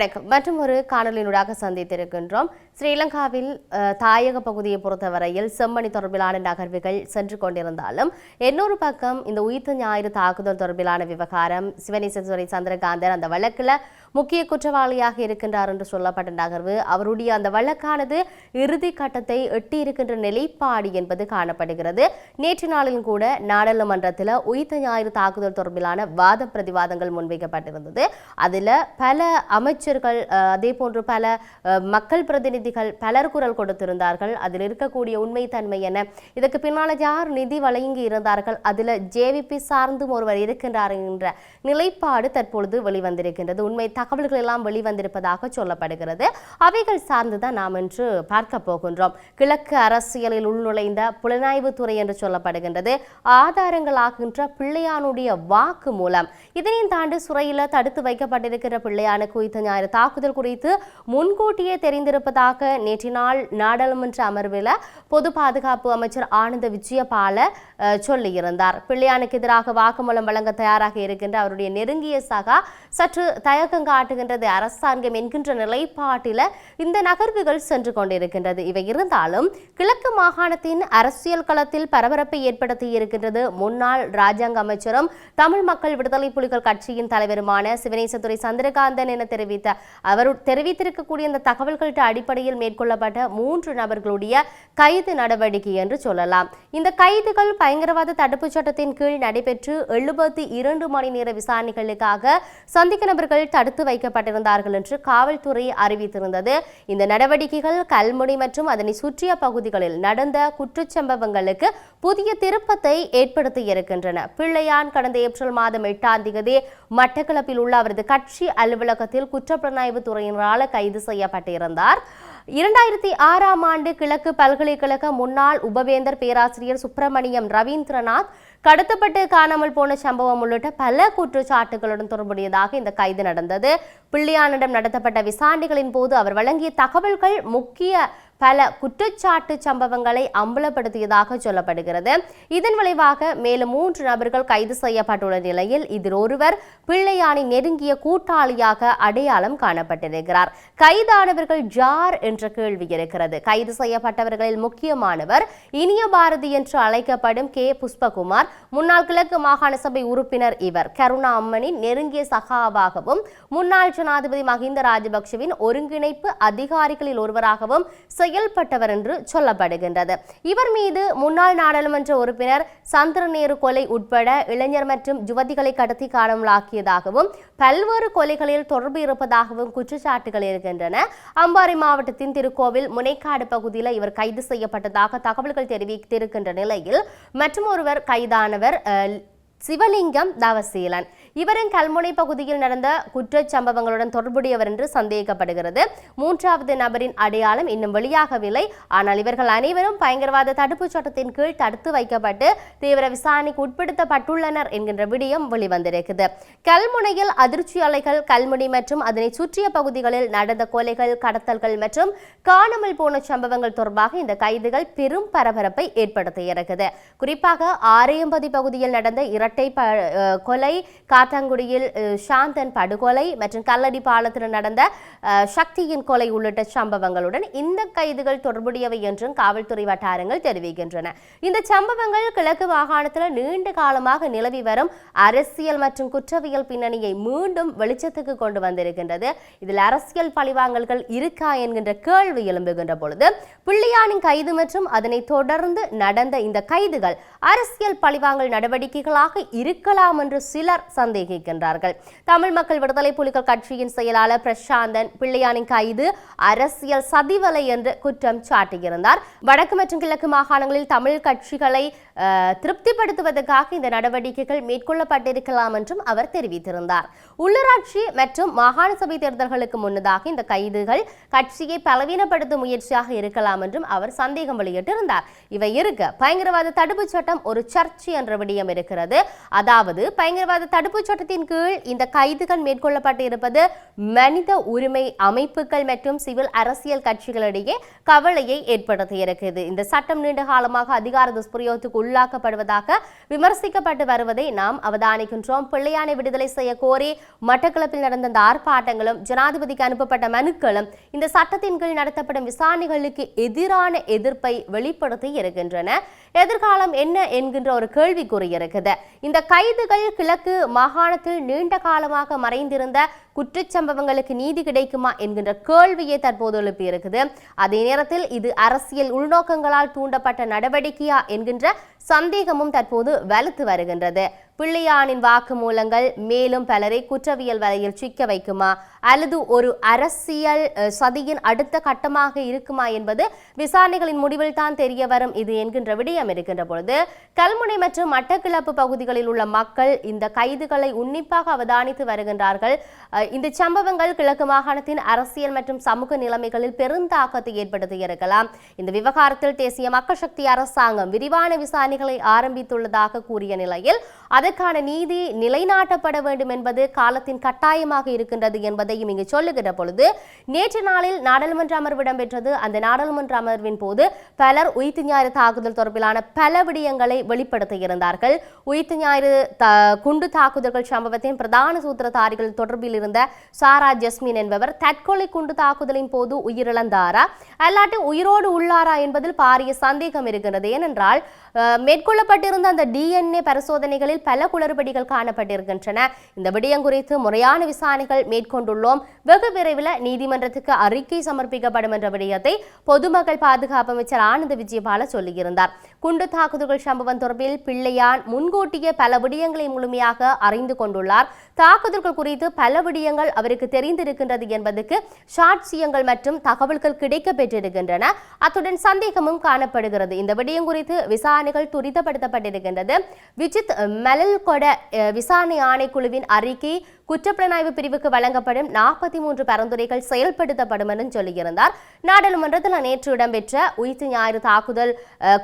வணக்கம். மற்றும் ஒரு காணொலியினூடாக சந்தித்திருக்கின்றோம். ஸ்ரீலங்காவில் தாயக பகுதியை பொறுத்தவரையில் செம்மணி தொடர்பிலான நகர்வுகள் சென்று கொண்டிருந்தாலும் இன்னொரு பக்கம் இந்த உயிர்த்த ஞாயிறு தாக்குதல் தொடர்பிலான விவகாரம் சிவனேசன் சந்திரகாந்தன் அந்த வழக்கில் முக்கிய குற்றவாளியாக இருக்கின்றார் என்று சொல்லப்பட்ட நகர்வு அவருடைய அந்த வழக்கானது இறுதி கட்டத்தை எட்டியிருக்கின்ற நிலைப்பாடு என்பது காணப்படுகிறது. நேற்று நாளிலும் கூட நாடாளுமன்றத்தில் உயிர்த்த ஞாயிறு தாக்குதல் தொடர்பிலான வாத பிரதிவாதங்கள் முன்வைக்கப்பட்டிருந்தது. அதில் பல அமைச்சர்கள் அதே போன்று பல மக்கள் பிரதிநிதிகள் பலர் குரல் கொடுத்திருந்தார்கள். அதில் இருக்கக்கூடிய உண்மைத்தன்மை என இதற்கு பின்னால் யார் நிதி வழங்கி இருந்தார்கள்? அதில் ஜேவிபி சார்ந்தும் ஒருவர் இருக்கின்றார் என்ற நிலைப்பாடு தற்பொழுது வெளிவந்திருக்கின்றது. உண்மை தகவல்கள் எல்லாம் வெளிவந்திருப்பதாக சொல்லப்படுகிறது. அவைகள் சார்ந்துதான் நாம் இன்று பார்க்க போகின்றோம். கிழக்கு அரசியலில் உள்நுழைந்த புலனாய்வுத்துறை என்று சொல்லப்படுகின்றது. ஆதாரங்களாகின்ற பிள்ளையானுடைய வாக்கு மூலம். இதனையும் தாண்டி சுரையில் தடுத்து வைக்கப்பட்டிருக்கிற பிள்ளையான குறித்த ஞாயிறு தாக்குதல் குறித்து முன்கூட்டியே தெரிந்திருப்பதாக நேற்று நாள் நாடாளுமன்ற அமர்வில் பொது பாதுகாப்பு அமைச்சர் ஆனந்த விஜயபால சொல்லியிருந்தார். பிள்ளையானுக்கு எதிராக வாக்குமூலம் வழங்க தயாராக இருக்கின்ற அவருடைய நெருங்கிய சகா சற்று தயக்கங்க காட்டுகின்றது. அரசாங்கம் என்கின்ற நிலைப்பாட்டில இந்த நகர்வுகள் சென்று கொண்டிருக்கின்றது. இவை இருந்தாலும் கிழக்கு மாகாணத்தின் அரசியல் களத்தில் பரபரப்பை ஏற்படுத்தி இருக்கின்றது. முன்னாள் ராஜாங்க அமைச்சரும் தமிழ் மக்கள் விடுதலை புலிகள் கட்சியின் தலைவருமான சிவனேசதுரை சந்திரகாந்தன் என தெரிவித்த அவர் தெரிவித்திருக்கக்கூடிய இந்த தகவல்களின் அடிப்படையில் மேற்கொள்ளப்பட்ட மூன்று நபர்களுடைய கைது நடவடிக்கை என்று சொல்லலாம். இந்த கைதுகள் பயங்கரவாத தடுப்புச் சட்டத்தின் கீழ் நடைபெற்று எழுபத்தி இரண்டு மணி நேர விசாரணைகளுக்காக சந்திக்க நபர்கள் தடுத்து வைக்கப்பட்டிருந்தார்கள் என்று காவல்துறை அறிவித்திருந்தது. இந்த நடவடிக்கைகள் கல்முனை மற்றும் அதனை சுற்றிய பகுதிகளில் நடந்த குற்றச்சம்பவங்களுக்கு புதிய திருப்பத்தை ஏற்படுத்தி இருக்கின்றன. பிள்ளையான் கடந்த ஏப்ரல் மாதம் எட்டாம் தேதி மட்டக்களப்பில் உள்ள அவரது கட்சி அலுவலகத்தில் குற்றப்புலனாய்வு துறையினரால் கைது செய்யப்பட்டிருந்தார். இரண்டாயிரத்தி ஆறாம் ஆண்டு கிழக்கு பல்கலைக்கழக முன்னாள் உபவேந்தர் பேராசிரியர் சுப்பிரமணியம் ரவீந்திரநாத் கடத்தப்பட்டு காணாமல் போன சம்பவம் உள்ளிட்ட பல குற்றச்சாட்டுகளுடன் தொடர்புடையதாக இந்த கைது நடந்தது. பிள்ளையானிடம் நடத்தப்பட்ட விசாரணைகளின் போது அவர் வழங்கிய தகவல்கள் முக்கிய பல குற்றச்சாட்டு சம்பவங்களை அம்பலப்படுத்தியதாக சொல்லப்படுகிறது. இதன் விளைவாக மேலும் மூன்று நபர்கள் கைது செய்யப்பட்டுள்ள நிலையில் இதில் ஒருவர் பிள்ளையானி நெருங்கிய கூட்டாளியாக அடையாளம் காணப்பட்டிருக்கிறார். கைதானவர்கள் ஜார் என்ற கேள்வி இருக்கிறது. கைது செய்யப்பட்டவர்களில் முக்கியமானவர் இனிய பாரதி என்று அழைக்கப்படும் கே. புஷ்பகுமார் முன்னாள் கிழக்கு மாகாண சபை உறுப்பினர் இவர். கருணா அம்மனின் நெருங்கிய சகாவாகவும் முன்னாள் ஜனாதிபதி மஹிந்த ராஜபக்ஷவின் ஒருங்கிணைப்பு அதிகாரிகளில் ஒருவராகவும் செயல்பட்டவர் என்று சொல்லப்படுகின்றது. இவர் மீது முன்னாள் நாடாளுமன்ற உறுப்பினர் சந்திரநேரு கொலை உட்பட இளைஞர் மற்றும் யுவதிகளை கடத்தி காணாமலாக்கியதாகவும் பல்வேறு கொலைகளில் தொடர்பு இருப்பதாகவும் குற்றச்சாட்டுகள் இருக்கின்றன. அம்பாறை மாவட்டத்தின் திருக்கோவில் முனைக்காடு பகுதியில் இவர் கைது செய்யப்பட்டதாக தகவல்கள் தெரிவித்திருக்கின்ற நிலையில் மற்றும் ஒருவர் கைதானவர் அஹ், சிவலிங்கம் தவசீலன். இவரின் கல்முனை பகுதியில் நடந்த குற்றச் சம்பவங்களுடன் தொடர்புடையவர் என்று சந்தேகிக்கப்படுகிறது மூன்றாவது நபரின் அடையாளம் இன்னும் வெளியாகவில்லை. ஆனால் இவர்கள் அனைவரும் பயங்கரவாத தடுப்புச் சட்டத்தின் கீழ் தடுத்து வைக்கப்பட்டு தீவிர விசாரணைக்கு உட்படுத்தப்பட்டுள்ளனர் என்கின்ற விடயம் வெளிவந்திருக்குது கல்முனையில் அதிர்ச்சி அலைகள் கல்முனை மற்றும் அதனை சுற்றிய பகுதிகளில் நடந்த கொலைகள் கடத்தல்கள் மற்றும் காணாமல் போன சம்பவங்கள் தொடர்பாக இந்த கைதுகள் பெரும் பரபரப்பை ஏற்படுத்தியிருக்குது குறிப்பாக ஆரையம்பதி பகுதியில் நடந்த இரட்டை ப கொலை காத்தாங்குடியில் அஹ், சாந்தன் படுகொலை மற்றும் கல்லடி பாலத்தில் நடந்த சக்தியின் கொலை உள்ளிட்ட சம்பவங்களுடன் இந்த கைதுகள் தொடர்புடையவை என்றும் காவல்துறை வட்டாரங்கள் தெரிவிக்கின்றன. இந்த சம்பவங்கள் கிழக்கு மாகாணத்தில் நீண்ட காலமாக நிலவி வரும் அரசியல் மற்றும் குற்றவியல் பின்னணியை மீண்டும் வெளிச்சத்துக்கு கொண்டு வந்திருக்கின்றது. இதில் அரசியல் பழிவாங்கல்கள் இருக்கா என்கின்ற கேள்வி எழும்புகின்ற பொழுது பிள்ளையானின் கைது மற்றும் அதனை தொடர்ந்து நடந்த இந்த கைதுகள் அரசியல் பழிவாங்கல் நடவடிக்கைகளாக இருக்கலாம் என்று சிலர் சந்தேகிக்கின்றார்கள். தமிழ் மக்கள் விடுதலை புலிகள் கட்சியின் செயலாளர் பிரசாந்தன் பிள்ளையானின் கைது அரசியல் சதிவலை என்று குற்றம் சாட்டியிருந்தார். வடக்கு மற்றும் கிழக்கு மாகாணங்களில் தமிழ் கட்சிகளை அஹ், திருப்திப்படுத்துவதற்காக இந்த நடவடிக்கைகள் மேற்கொள்ளப்பட்டிருக்கலாம் என்றும் அவர் தெரிவித்திருந்தார். உள்ளூராட்சி மற்றும் மாகாண சபை தேர்தல்களுக்கு முன்னதாக இந்த கைதுகள் கட்சியை பலவீனப்படுத்தும் முயற்சியாக இருக்கலாம் என்றும் அவர் சந்தேகம் வெளியிட்டிருந்தார். இவை இருக்க பயங்கரவாத தடுப்புச் சட்டம் ஒரு சர்ச்சை என்ற விடயம் இருக்கிறது. அதாவது பயங்கரவாத தடுப்பு சட்டத்தின் கீழ் இந்த கைதுகள் மேற்கொள்ளப்பட்டு இருப்பது மனித உரிமை அமைப்புகள் மற்றும் சிவில் அரசியல் கட்சிகளிடையே கவலையை ஏற்படுத்தியிருக்கிறது இந்த சட்டம் நீண்ட காலமாக அதிகார துஷ்பிரயோகத்துக்கு உள்ளாக்கப்படுவதாக விமர்சிக்கப்பட்டு வருவதை நாம் அவதானிக்கின்றோம். பிள்ளையானை விடுதலை செய்ய கோரி மட்டக்களப்பில் நடந்த இந்த ஆர்ப்பாட்டங்களும் ஜனாதிபதிக்கு அனுப்பப்பட்ட மனுக்களும் இந்த சட்டத்தின் கீழ் நடத்தப்படும் விசாரணைகளுக்கு எதிரான எதிர்ப்பை வெளிப்படுத்தி இருக்கின்றன. எதிர்காலம் என்ன என்கின்ற ஒரு கேள்விக்குறி இருக்குது. இந்த கைதுகள் கிழக்கு மாகாணத்தில் நீண்ட காலமாக மறைந்திருந்த குற்றச்சம்பவங்களுக்கு நீதி கிடைக்குமா என்கின்ற கேள்வியை தற்போது எழுப்பியிருக்குது அதே நேரத்தில் இது அரசியல் உள்நோக்கங்களால் தூண்டப்பட்ட நடவடிக்கையா என்கின்ற சந்தேகமும் தற்போது வலுத்து வருகின்றது. பிள்ளையானின் வாக்குமூலங்கள் மேலும் பலரை குற்றவியல் வலையில் சிக்க வைக்குமா? அல்லது ஒரு அரசியல் சதியின் அடுத்த கட்டமாக இருக்குமா என்பது விசாரணைகளின் முடிவில் தான் தெரிய வரும். இது என்கின்ற விடயம் இருக்கின்ற பொழுது கல்முனை மற்றும் மட்டக்கிளப்பு பகுதிகளில் உள்ள மக்கள் இந்த கைதுகளை உன்னிப்பாக அவதானித்து வருகின்றார்கள். இந்த சம்பவங்கள் கிழக்கு மாகாணத்தின் அரசியல் மற்றும் சமூக நிலைமைகளில் பெருந்தாக்கத்தை ஏற்படுத்தி இருக்கலாம். இந்த விவகாரத்தில் தேசிய மக்கள் சக்தி அரசாங்கம் விரிவான விசாரணைகளை ஆரம்பித்துள்ளதாக கூறிய நிலையில் அதற்கான நீதி நிலைநாட்டப்பட வேண்டும் என்பது காலத்தின் கட்டாயமாக இருக்கின்றது என்பது என்பதையும் இங்கு சொல்லுகிற பொழுது நேற்று நாளில் நாடாளுமன்ற அமர்வு இடம்பெற்றது. அந்த நாடாளுமன்ற அமர்வின் போது பலர் உயிர்த்து ஞாயிறு தாக்குதல் தொடர்பிலான பல விடயங்களை வெளிப்படுத்தியிருந்தார்கள் உயிர்த்து ஞாயிறு குண்டு தாக்குதல்கள் சம்பவத்தின் பிரதான சூத்திரதாரிகள் தொடர்பில் இருந்த சாரா ஜஸ்மின் என்பவர் தற்கொலை குண்டு தாக்குதலின் போது உயிரிழந்தாரா? அல்லாட்டி உயிரோடு உள்ளாரா என்பதில் பாரிய சந்தேகம் இருக்கின்றது. ஏனென்றால் மேற்கொள்ளப்பட்டிருந்த அந்த டிஎன்ஏ பரிசோதனைகளில் பல குளறுபடிகள் காணப்பட்டிருக்கின்றன. இந்த விடயம் குறித்து முறையான விசாரணைகள் மேற்கொண்டுள்ள மேற்கொண்டுள்ளோம் வெகு விரைவில் நீதிமன்றத்துக்கு அறிக்கை சமர்ப்பிக்கப்படும் என்ற விடயத்தை பொதுமக்கள் பாதுகாப்பு அமைச்சர் ஆனந்த விஜயபால சொல்லியிருந்தார். குண்டு தாக்குதல்கள் சம்பவம் தொடர்பில் பிள்ளையான் முன்கூட்டியே பல விடயங்களை முழுமையாக அறிந்து கொண்டுள்ளார். தாக்குதல்கள் குறித்து பல விடயங்கள் அவருக்கு தெரிந்திருக்கின்றது என்பதற்கு சாட்சியங்கள் மற்றும் தகவல்கள் கிடைக்க பெற்றிருக்கின்றன அத்துடன் சந்தேகமும் காணப்படுகிறது. இந்த விடயம் குறித்து விசாரணைகள் துரிதப்படுத்தப்பட்டிருக்கின்றது. விஜித் மெலல்கொட அஹ், விசாரணை ஆணைக்குழுவின் அறிக்கை குற்றப்புலனாய்வு பிரிவுக்கு வழங்கப்படும் நாற்பத்தி மூன்று பரிந்துரைகள் செயல்படுத்தப்படும் என்று சொல்லியிருந்தார். நாடாளுமன்றத்தில் நேற்று இடம்பெற்ற உயிர்த்து ஞாயிறு தாக்குதல்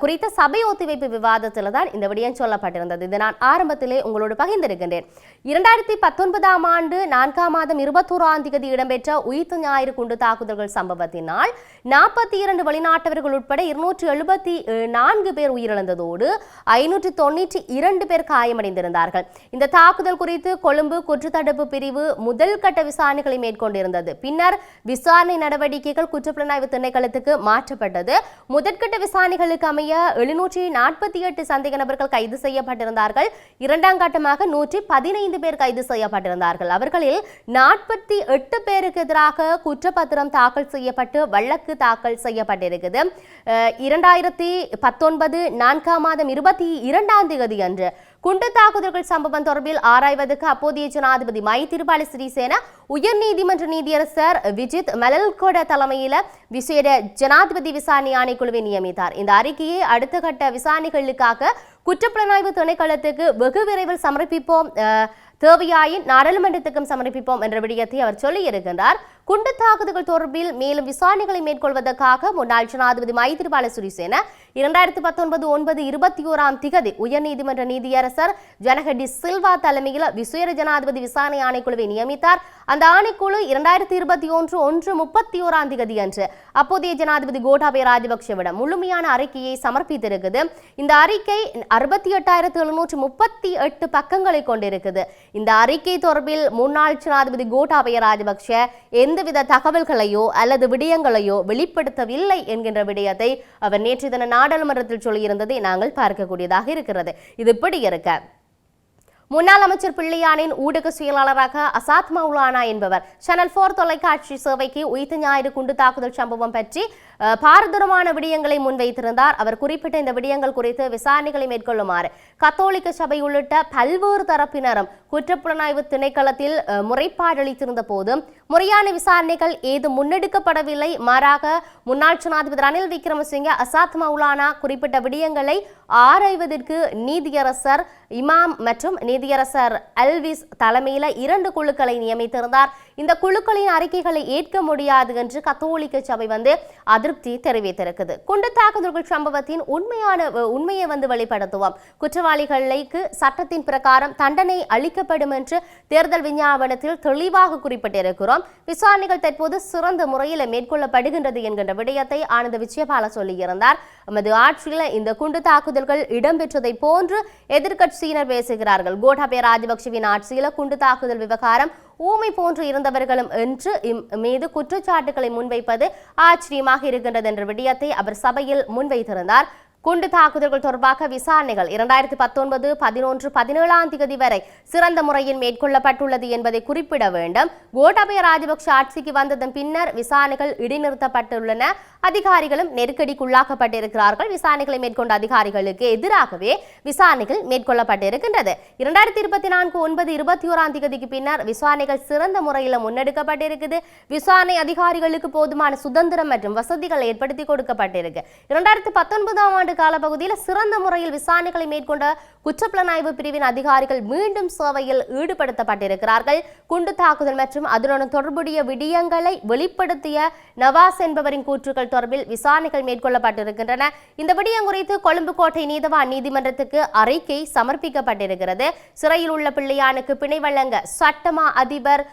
குறித்த சபை ஒத்திவைப்பு விவாதத்தில் தான் இந்த விடயம் சொல்லப்பட்டிருந்தது. இது நான் ஆரம்பத்திலே உங்களோடு பகிர்ந்திருக்கின்றேன். இரண்டாயிரத்தி பத்தொன்பதாம் ஆண்டு நான்காம் மாதம் இருபத்தோராம் தேதி இடம்பெற்ற உயிர்த்து ஞாயிறு குண்டு தாக்குதல்கள் சம்பவத்தினால் நாற்பத்தி இரண்டு வெளிநாட்டவர்கள் உட்பட இருநூற்றி எழுபத்தி நான்கு பேர் உயிரிழந்ததோடு ஐநூற்றி தொண்ணூற்றி இரண்டு பேர் காயமடைந்திருந்தார்கள். இந்த தாக்குதல் குறித்து கொழும்பு குற்றத்தடுப்பு பிரிவு முதல் கட்ட விசாரணைகளை மேற்கொண்டிருந்தது. பின்னர் விசாரணை நடவடிக்கைகள் குற்றப்புலனாய்வு திணைக்களத்துக்கு மாற்றப்பட்டது. முதற்கட்ட விசாரணைகளுக்கு அமைய எழுநூற்றி நாற்பத்தி எட்டு சந்தேக நபர்கள் கைது செய்யப்பட்டிருந்தார்கள். இரண்டாம் கட்டமாக நூற்றி பதினைந்து பேர் கைது செய்யப்பட்டிருந்தார்கள். அவர்களில் நாற்பத்தி எட்டு பேருக்கு எதிராக குற்றப்பத்திரம் தாக்கல் செய்யப்பட்டு வழக்கு தாக்கல் செய்யப்பட்டிருக்குது. இரண்டாயிரத்தி பத்தொன்பது நான்காம் மாதம் இருபத்தி இரண்டாம் தேதி அன்று குண்டு தாக்குதல்கள் சம்பவம் தொடர்பில் ஆராய்வதற்கு அப்போதைய ஜனாதிபதி மைத்திரிபால சிறிசேன உயர்நீதிமன்ற நீதியரசர் விஜித் மலல்கொட தலைமையில் விசேட ஜனாதிபதி விசாரணை ஆணைக்குழுவை நியமித்தார். இந்த அறிக்கையை அடுத்த கட்ட விசாரணைகளுக்காக குற்றப்புலனாய்வு திணைக்களத்துக்கு வெகு விரைவில் சமர்ப்பிப்போம். தேவையாயின் நாடாளுமன்றத்துக்கும் சமர்ப்பிப்போம் என்ற விடயத்தை அவர் சொல்லியிருக்கின்றார். குண்டு தாக்குதல்கள் தொடர்பில் மேலும் விசாரணைகளை மேற்கொள்வதற்காக முன்னாள் ஜனாதிபதி மைத்திரிபால சிறிசேன இரண்டாயிரத்தி பத்தொன்பது ஒன்பது இருபத்தி ஓராம் திகதி உயர்நீதிமன்ற நீதியரசர் ஜனகடி சில்வா தலைமையில் விசேட ஜனாதிபதி விசாரணை ஆணைக்குழுவை நியமித்தார். அந்த ஆணைக்குழு இரண்டாயிரத்தி இருபத்தி ஒன்று ஒன்று முப்பத்தி ஓராம் திகதி அன்று அப்போதைய ஜனாதிபதி கோட்டாபய ராஜபக்சவிடம் முழுமையான அறிக்கையை சமர்ப்பித்திருக்குது. இந்த அறிக்கை அறுபத்தி எட்டாயிரத்து எழுநூற்று முப்பத்தி எட்டு பக்கங்களை கொண்டிருக்குது. இந்த அறிக்கை தொடர்பில் முன்னாள் ஜனாதிபதி கோட்டாபய ராஜபக்ஷ எந்தவித தகவல்களையோ அல்லது விடயங்களையோ வெளிப்படுத்தவில்லை என்கின்ற விடயத்தை அவர் நேற்று தின நாடாளுமன்றத்தில் சொல்லியிருந்ததை நாங்கள் பார்க்கக்கூடியதாக இருக்கிறது. இது இப்படி இருக்க முன்னாள் அமைச்சர் பிள்ளையானின் ஊடக செயலாளராக அசாத் மௌலானா என்பவர். சேனல் போர் தொலைக்காட்சி சேவைக்கு உயிர்த்த ஞாயிறு குண்டு தாக்குதல் சம்பவம் பற்றி பாரதூரமான விடயங்களை முன்வைத்திருந்தார். அவர் குறிப்பிட்ட இந்த விடயங்கள் குறித்து விசாரணைகளை மேற்கொள்ளுமாறு. கத்தோலிக்க சபை உள்ளிட்ட பல்வேறு தரப்பினரும் குற்றப்புலனாய்வு திணைக்களத்தில் முறைப்பாடளித்திருந்த முறைப்பாடு அளித்திருந்த முறையான விசாரணைகள் ஏதும் முன்னெடுக்கப்படவில்லை. மாறாக முன்னாள் ஜனாதிபதி ரணில் விக்ரமசிங்க அசாத் மௌலானா குறிப்பிட்ட விடயங்களை ஆராய்வதற்கு நீதியரசர் இமாம் மற்றும் நீதியரசர் அல்விஸ் தலைமையில் இரண்டு குழுக்களை நியமித்திருந்தார். இந்த குழுக்களின் அறிக்கைகளை ஏற்க முடியாது என்று கத்தோலிக்க சபை வந்து அதிருப்தி தெரிவித்திருக்குது. குண்டு தாக்குதல்கள் சம்பவத்தின் உண்மையான உண்மையை வந்து வெளிப்படுத்துவோம். குற்றவாளிகளுக்கு சட்டத்தின் பிரகாரம் தண்டனை அளிக்கப்படும் என்று தேர்தல் விஞ்ஞாபனத்தில் தெளிவாக குறிப்பிட்டிருக்கிறோம். விசாரணைகள் தற்போது சிறந்த முறையில் மேற்கொள்ளப்படுகின்றது என்கின்ற விடயத்தை ஆனந்த விஜயபால சொல்லியிருந்தார். எமது ஆட்சியில் இந்த குண்டு தாக்குதல்கள் இடம்பெற்றதை போன்று எதிர்கட்சியினர் பேசுகிறார்கள். கோட்டாபய ராஜபக்சவின் ஆட்சியில் குண்டு தாக்குதல் விவகாரம் ஊமை போன்று இருந்தவர்களும் என்று மீது குற்றச்சாட்டுகளை முன்வைப்பது ஆச்சரியமாக இருக்கின்றது என்ற விடயத்தை அவர் சபையில் முன்வைத்திருந்தார். குண்டு தாக்குதல்கள் தொடர்பாக விசாரணைகள் இரண்டாயிரத்தி பத்தொன்பது பதினொன்று பதினேழாம் தேதி வரை சிறந்த முறையில் மேற்கொள்ளப்பட்டுள்ளது என்பதை குறிப்பிட வேண்டும். கோட்டாபய ராஜபக்ஷ ஆட்சிக்கு வந்ததன் பின்னர் விசாரணைகள் இடைநிறுத்தப்பட்டுள்ளன. அதிகாரிகளும் நெருக்கடிக்குள்ளாக்கப்பட்டிருக்கிறார்கள். விசாரணைகளை மேற்கொண்ட அதிகாரிகளுக்கு எதிராகவே விசாரணைகள் மேற்கொள்ளப்பட்டிருக்கின்றது. இரண்டாயிரத்தி இருபத்தி நான்கு ஒன்பது இருபத்தி ஓராம் தேதிக்கு பின்னர் விசாரணைகள் சிறந்த முறையில் முன்னெடுக்கப்பட்டிருக்குது. விசாரணை அதிகாரிகளுக்கு போதுமான சுதந்திரம் மற்றும் வசதிகள் ஏற்படுத்தி கொடுக்கப்பட்டிருக்கு. இரண்டாயிரத்தி பத்தொன்பதாம் ஆண்டு காலப்பகுதியில் சிறந்த முறையில் விசாரணைகளை மேற்கொண்ட குற்றப்புலனாய்வு பிரிவின் அதிகாரிகள் மீண்டும் சேவையில் ஈடுபடுத்தப்பட்டிருக்கிறார்கள். குண்டு தாக்குதல் மற்றும் அதனுடன் தொடர்புடைய விடயங்களை வெளிப்படுத்திய நவாஸ் என்பவரின் கூற்றுக்கள் தொடர்பில் விசாரணைகள் மேற்கொள்ளப்பட்டிருக்கின்றன. இந்த விடயம் குறித்து கொழும்பு கோட்டை நீதவான் நீதிமன்றத்துக்கு அறிக்கை சமர்ப்பிக்கப்பட்டிருக்கிறது. சிறையில் உள்ள பிள்ளையானுக்கு பிணை வழங்க சட்டமா அதிபர்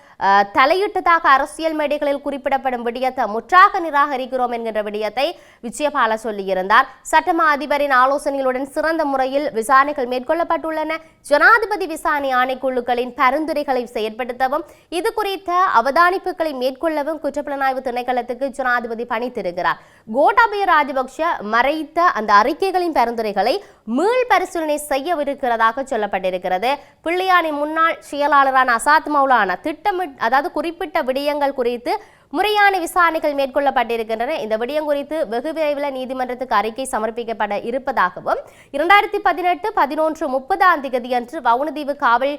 தலையிட்டதாக அரசியல் மேடைகளில் குறிப்பிடப்படும் விடயத்தை முற்றாக நிராகரிக்கிறோம் என்கின்ற விடயத்தை விஜயபால சொல்லியிருந்தார். சட்டமா அதிபரின் ஆலோசனைகளுடன் சிறந்த முறையில் விசாரணைகள் மேற்கொள்ளப்பட்டுள்ளன. ஜனாதிபதி விசாரணை ஆணைக்குழுக்களின் பரிந்துரைகளை செயற்படுத்தவும் இது குறித்த அவதானிப்புகளை மேற்கொள்ளவும் குற்றப்புலனாய்வு திணைக்களத்துக்கு ஜனாதிபதி பணித்திருக்கிறார் கோட்டாபய ராஜபக்ஷ மறைத்த அந்த அறிக்கைகளின் பரிந்துரைகளை மீள் பரிசீலனை செய்யவிருக்கிறதாக சொல்லப்பட்டிருக்கிறது. பிள்ளையானின் முன்னாள் செயலாளரான அசாத் மௌலான திட்டமிட்டு அதாவது குறிப்பிட்ட விடயங்கள் குறித்து முறையான விசாரணைகள் மேற்கொள்ளப்பட்டிருக்கின்றன. இந்த விடயம் குறித்து வெகு விரைவில் நீதிமன்றத்துக்கு அறிக்கை சமர்ப்பிக்கப்பட இருப்பதாகவும் இரண்டாயிரத்தி பதினெட்டு பதினொன்று முப்பதாம் தேதியன்று வவுனதீவு காவல்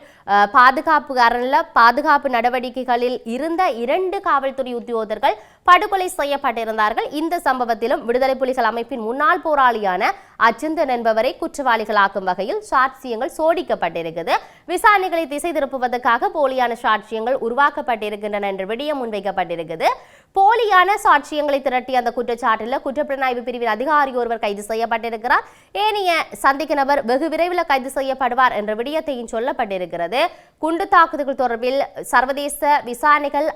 பாதுகாப்பு அரண்ல பாதுகாப்பு நடவடிக்கைகளில் இருந்த இரண்டு காவல்துறை உத்தியோகர்கள் படுகொலை செய்யப்பட்டிருந்தார்கள். இந்த சம்பவத்திலும் விடுதலை புலிகள் அமைப்பின் முன்னாள் போராளியான அச்சந்தன் என்பவரை குற்றவாளிகளாக்கும் வகையில் சாட்சியங்கள் சோடிக்கப்பட்டிருக்குது. விசாரணைகளை திசை திருப்புவதற்காக போலியான சாட்சியங்கள் உருவாக்கப்பட்டிருக்கின்றன என்ற விடயம் முன்வைக்கப்பட்டிருக்குது. போலியான சாட்சியங்களை திரட்டிய அந்த குற்றச்சாட்டில் குற்றப்புலனாய்வு பிரிவின் அதிகாரி ஒருவர் கைது செய்யப்பட்டிருக்கிறார். ஏனைய சந்திக்க நபர் வெகு விரைவில் கைது செய்யப்படுவார் என்ற விடயத்தையும் சொல்லப்பட்டிருக்கிறது. குண்டு தாக்குதல்கள் தொடர்பில் சர்வதேச விசாரணைகள்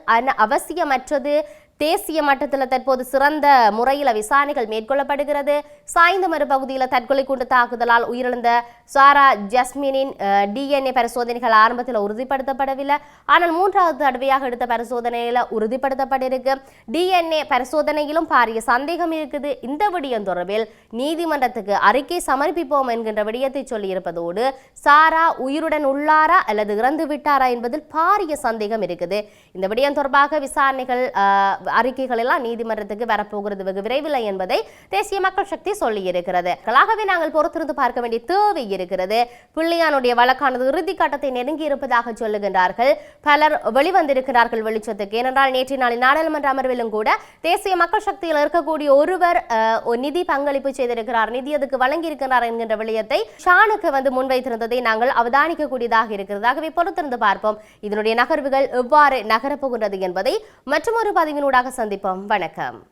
அவசியமற்றது தேசிய மட்டத்தில் தற்போது சிறந்த முறையில் விசாரணைகள் மேற்கொள்ளப்படுகிறது. சாய்ந்தமறு பகுதியில் தற்கொலை குண்டு தாக்குதலால் உயிரிழந்த சாரா ஜஸ்மினின் டிஎன்ஏ பரிசோதனைகள் ஆரம்பத்தில் உறுதிப்படுத்தப்படவில்லை. ஆனால் மூன்றாவது தடவையாக எடுத்த பரிசோதனையில் உறுதிப்படுத்தப்பட்டிருக்கு. டிஎன்ஏ பரிசோதனையிலும் பாரிய சந்தேகம் இருக்குது. இந்த விடயம் தொடர்பில் நீதிமன்றத்துக்கு அறிக்கை சமர்ப்பிப்போம் என்கின்ற விடயத்தை சொல்லியிருப்பதோடு சாரா உயிருடன் உள்ளாரா அல்லது இறந்து விட்டாரா என்பதில் பாரிய சந்தேகம் இருக்குது. இந்த விடயம் தொடர்பாக விசாரணைகள் அறிக்கைகள் எல்லாம் நீதிமன்றத்துக்கு வரப்போகிறது வெகு விரைவில் என்பதை தேசிய மக்கள் சக்தி சொல்லியிருக்கிறது. ஆகவே நாங்கள் பொறுத்திருந்து பார்க்க வேண்டிய தேவை இருக்கிறது. பிள்ளையானுடைய வழக்கானது இறுதி கட்டத்தை நெருங்கி இருப்பதாக சொல்லுகின்றார்கள். பலர் வெளிவந்திருக்கிறார்கள் வெளிச்சத்துக்கு. ஏனென்றால் நேற்று நாளின் நாடாளுமன்ற அமர்விலும் கூட தேசிய மக்கள் சக்தியில் இருக்கக்கூடிய ஒருவர் நிதி பங்களிப்பு செய்திருக்கிறார். நிதி அதுக்கு வழங்கியிருக்கிறார் என்கின்ற விடயத்தை ஷானுக்கு வந்து முன்வைத்திருந்ததை நாங்கள் அவதானிக்கக்கூடியதாக இருக்கிறது. ஆகவே பொறுத்திருந்து பார்ப்போம். இதனுடைய நகர்வுகள் எவ்வாறு நகரப்போகின்றது என்பதை மற்றொரு பதிவினூடாக சந்திப்போம். வணக்கம்.